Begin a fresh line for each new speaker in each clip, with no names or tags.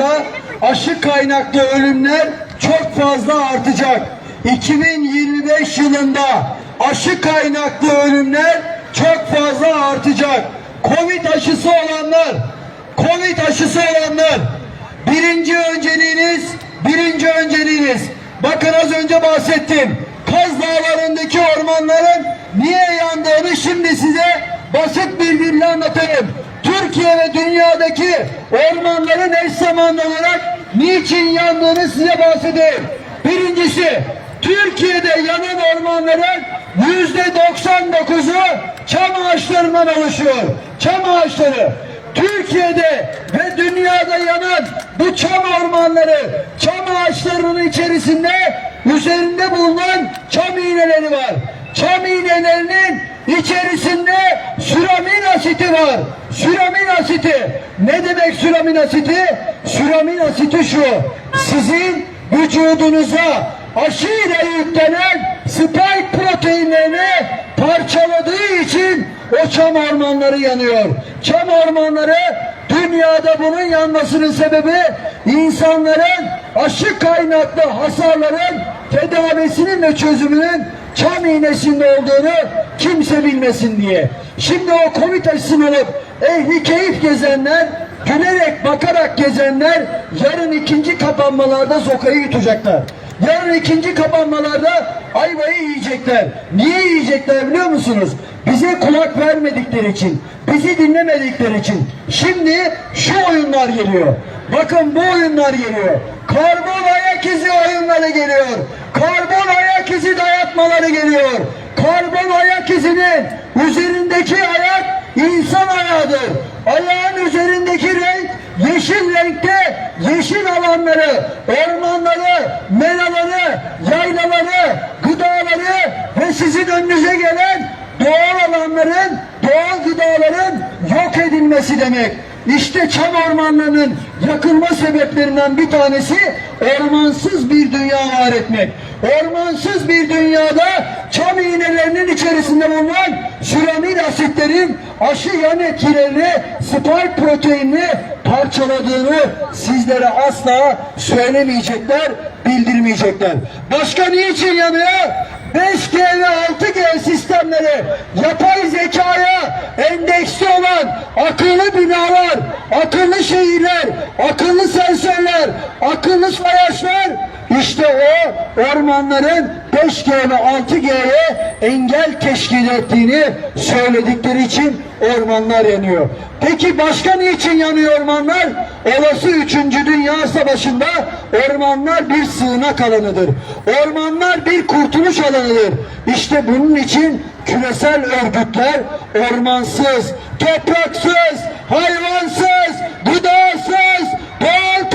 yılında aşı kaynaklı ölümler çok fazla artacak. 2025 yılında aşı kaynaklı ölümler çok fazla artacak. Covid aşısı olanlar, Covid aşısı olanlar birinci önceliğiniz, birinci önceliğiniz. Bakın az önce bahsettim. Kaz Dağları'ndaki ormanların niye yandığını şimdi size basit bir dille anlatayım. Türkiye ve dünyadaki ormanların eş zamanlı olarak niçin yandığını size bahsedeyim. Birincisi, Türkiye'de yanan ormanların yüzde 99'u çam ağaçlarından oluşuyor. Çam ağaçları. Türkiye'de ve dünyada yanan bu çam ormanları, çam ağaçlarının içerisinde üzerinde bulunan çam iğneleri var. Çam iğnelerinin içerisinde süramin asiti var. Süramin asiti. Ne demek süramin asiti? Süramin asiti şu. Sizin vücudunuza aşıyla yüklenen spike proteinlerini parçaladığı için o çam ormanları yanıyor. Çam ormanları dünyada bunun yanmasının sebebi insanların aşı kaynaklı hasarların tedavisinin ve çözümünün çam iğnesinde olduğunu kimse bilmesin diye. Şimdi o Covid aşısını olup ehli keyif gezenler, gülerek bakarak gezenler yarın ikinci kapanmalarda sokayı yutacaklar. Yarın ikinci kapanmalarda ayvayı yiyecekler. Niye yiyecekler biliyor musunuz? Bize kulak vermedikleri için, bizi dinlemedikleri için. Şimdi şu oyunlar geliyor. Bakın bu oyunlar geliyor. Karbon ayak izi oyunları geliyor. Karbon ayak izi dayatmaları geliyor. Karbon ayak izinin üzerindeki ayak insan ayağıdır. Ayağın üzerindeki renk yeşil renkte yeşil alanları, ormanları, meraları, yaylaları, gıdaları ve sizin önünüze gelen doğal alanların, doğal gıdaların yok edilmesi demek. İşte çam ormanlarının yakılma sebeplerinden bir tanesi ormansız bir dünya var etmek. Ormansız bir dünyada çam iğnelerinin içerisinde bulunan süramin asitlerin aşı yan etkilerini, spike proteinini parçaladığını sizlere asla söylemeyecekler, bildirmeyecekler. Başka niçin yanıyor? 5G ve 6G sistemleri yapay zekaya endeksli olan akıllı binalar, akıllı şehirler, akıllı sensörler, akıllı sayaçlar işte o ormanların 5G ve 6G'ye engel teşkil ettiğini söyledikleri için ormanlar yanıyor. Peki başka niçin yanıyor ormanlar? Olası 3. Dünya Savaşı'nda ormanlar bir sığınak alanıdır. Ormanlar bir kurtuluş alanıdır. İşte bunun için küresel örgütler ormansız, topraksız, hayvansız, gıdasız, doğal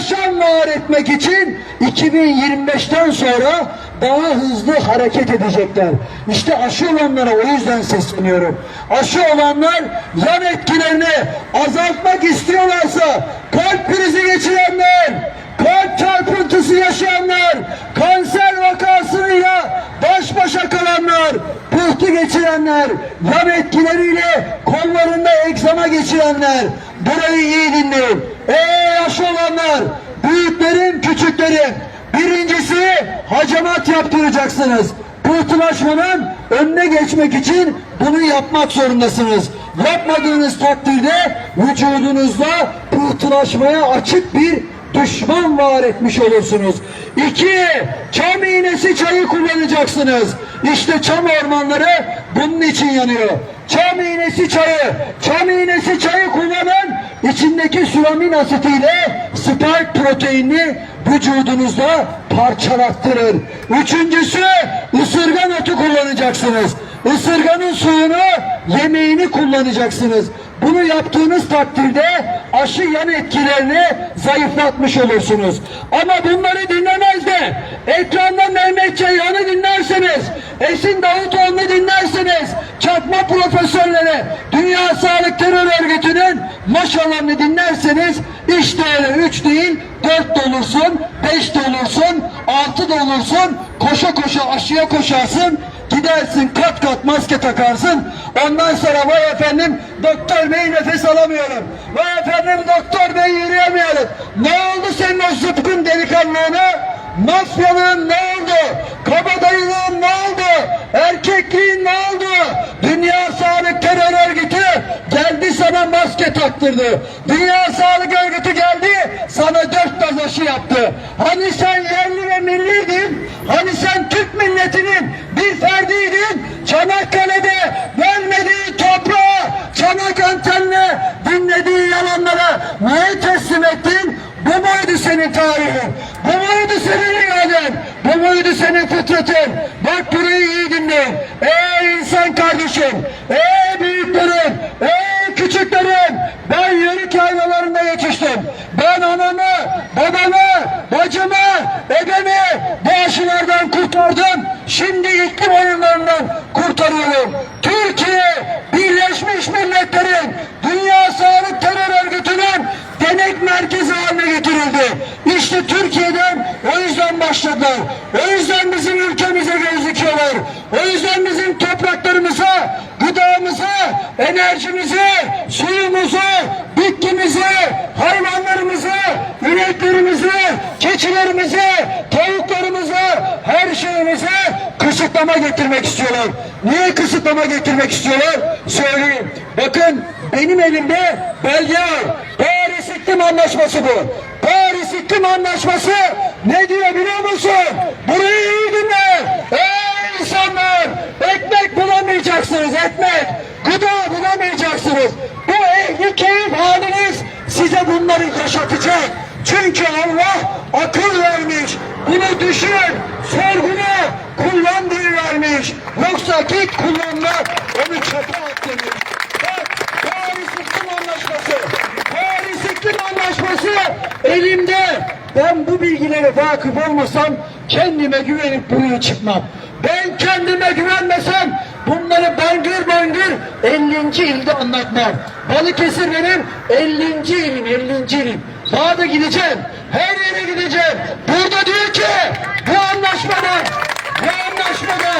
bir yaşam var etmek için 2025'ten sonra daha hızlı hareket edecekler. İşte aşı olanlara o yüzden sesleniyorum. Aşı olanlar yan etkilerini azaltmak istiyorlarsa kalp krizi geçirenler, kalp çarpıntısı yaşayanlar, kanser vakasıyla baş başa kalanlar, pıhtı geçirenler, yan etkileriyle kollarında egzama geçirenler, burayı iyi dinleyin. Ey olanlar, büyüklerim, küçüklerim, birincisi hacamat yaptıracaksınız. Pıhtılaşmanın önüne geçmek için bunu yapmak zorundasınız. Yapmadığınız takdirde vücudunuzda pıhtılaşmaya açık bir düşman var etmiş olursunuz. İki, çam iğnesi çayı kullanacaksınız. İşte çam ormanları bunun için yanıyor. Çam iğnesi çayı, çam iğnesi çayı kullanın. İçindeki suramin asitiyle spike proteinini vücudunuzda parçalattırır. Üçüncüsü ısırgan otu kullanacaksınız. Isırganın suyunu, yemeğini kullanacaksınız. Bunu yaptığınız takdirde aşı yan etkilerini zayıflatmış olursunuz. Ama bunları dinlemez de ekranda Mehmet Ceyhan'ı dinlerseniz, Esin Davutoğlu'nu dinlerseniz, çakma profesörleri, Dünya Sağlık Terör Örgütü'nün maşalarını dinlerseniz işte öyle üç değil dört de olursun, beş de olursun, altı da olursun, koşa koşa aşıya koşarsın, gidersin kat kat maske takarsın. Ondan sonra vay efendim doktor bey nefes alamıyorum. Vay efendim doktor beraber yürüyemeyelim. Ne oldu senin o zıpkın delikanlığına? Mafyalığın ne oldu? Kabadayılığın ne oldu? Erkekliğin ne oldu? Dünya Sağlık Terör Örgütü geldi sana maske taktırdı. Dünya Sağlık Örgütü geldi sana dört doz aşı yaptı. Hani sen yerli ve milliydin? Hani sen Türk milletinin bir ferdiydin? Çanakkale'de vermediği toprağa, çanak antenle dinlediği yalanlara niye teslim ettin? Bu muydu senin tarihin? Bu muydu senin iraden? Bu muydu senin fıtratın? Bak burayı iyi dinleyin. Ey insan kardeşim! Ey büyüklerim! Ey küçüklerim! Aynalarında yetiştim. Ben anamı, babamı, bacımı, ebemi bu aşılardan kurtardım. Şimdi iklim oyunlarından kurtarıyorum. Türkiye Birleşmiş Milletler'in Dünya Sağlık Terör Örgütü'nün denek merkezi haline getirildi. İşte Türkiye'den o yüzden başladılar. O yüzden bizim ülkemize göz. O yüzden bizim topraklarımıza, gıdamıza, enerjimizi, suyumuzu, bitkimizi, hayvanlarımızı, ineklerimizi, keçilerimizi, tavuklarımızı, her şeyimizi kısıtlama getirmek istiyorlar. Niye kısıtlama getirmek istiyorlar? Söyleyeyim. Bakın benim elimde belge var. Paris İklim Anlaşması bu. Paris İklim Anlaşması ne diyor biliyor musun? Burayı iyi dinle. Ey insanlar! Ekmek bulamayacaksınız ekmek. Gıda bulamayacaksınız. Bu ehli keyif haliniz size bunları yaşatacak. Çünkü Allah akıl vermiş. Bunu düşün, sorgula, kullan diye vermiş. Yoksa git kullanma, onu çöpe at demiş. Bak, Paris İklim Anlaşması. Paris İklim Anlaşması elimde. Ben bu bilgilere vakıf olmasam kendime güvenip buraya çıkmam. Ben kendime güvenmesem bunları bangır bangır 50. ilde anlatmam. Balıkesir benim 50. ilim, 50. ilim. Daha da gideceğim. Her yere gideceğim. Burada diyor ki bu anlaşmada bu anlaşmada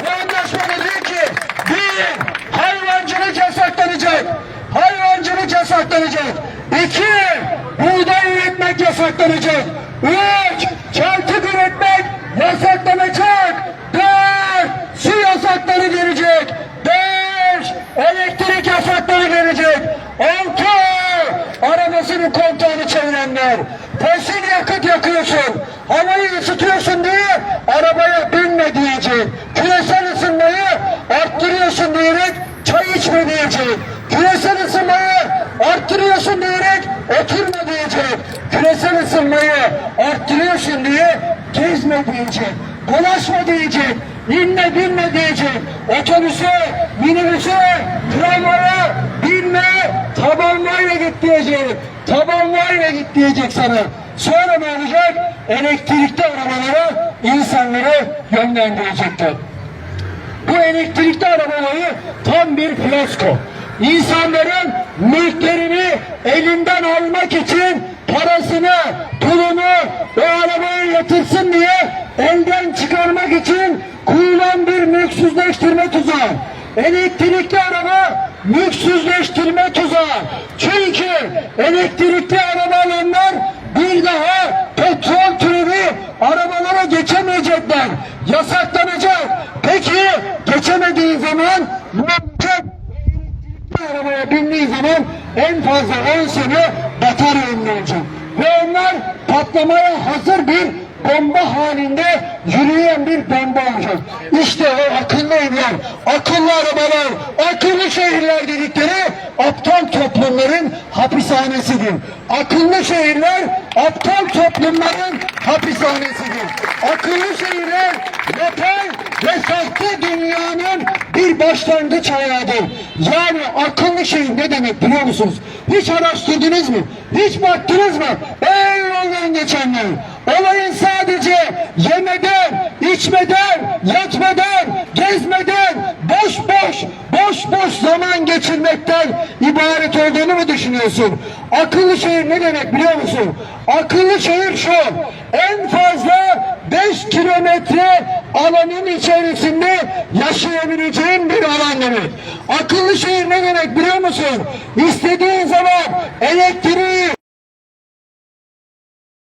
bu anlaşmada diyor ki bir hayvancılık yasaklanacak. Hayvancılık yasaklanacak. İki buğday üretmek yasaklanacak. Üç çeltik üretmek yasaklanacak. Dört su yasakları gelecek. Beş elektrik yasakları gelecek. Altı arabasının kontağını çevirenler. Fosil yakıt yakıyorsun. Havayı ısıtıyorsun diye arabaya binme diyecek. Küresel ısınmayı arttırıyorsun diyerek çay içme diyecek. Küresel ısınmayı arttırıyorsun diyerek oturma diyecek. Küresel ısınmayı arttırıyorsun diye gezme diyecek. Dolaşma diyecek. İnme binme diyecek. Otobüse, minibüse, tramvaya binme, git diyecek. Tabanlayla git diyecek sana. Sonra ne olacak? Elektrikli arabalara insanları yönlendirecekler. Bu elektrikli arabaları tam bir fiyasko. İnsanların mülklerini elinden almak için parasını, pulunu o arabaya yatırsın diye elden çıkarmak için kurulan bir mülksüzleştirme tuzağı. Elektrikli araba mülksüzleştirme tuzağı. Çünkü elektrikli araba alanlar bir daha petrol türü arabalara geçemeyecekler. Yasaklanacak. Peki geçemediği zaman olacak? Bir arabaya bindiği zaman en fazla 10 sene batarya önlenecek. Ve onlar patlamaya hazır bir bomba halinde yürüyen bir bomba olacak. İşte o akıllı evler, akıllı arabalar, akıllı şehirler dedikleri aptal toplumların hapishanesidir. Akıllı şehirler aptal toplumların hapishanesidir. Akıllı şehirler yapay ve sahte dünyanın bir başlangıç ayağıdır. Yani akıllı şehir ne demek biliyor musunuz? Hiç araştırdınız mı? Hiç baktınız mı? Ey yoldan geçenler! Olayın sadece yemeden, içmeden, yatmadan, gezmeden, boş boş, boş boş zaman geçirmekten ibaret olduğunu mu düşünüyorsun? Akıllı şehir ne demek biliyor musun? Akıllı şehir şu, en fazla 5 kilometre alanın içerisinde yaşayabileceğin bir alan demek. Akıllı şehir ne demek biliyor musun? İstediğin zaman elektriği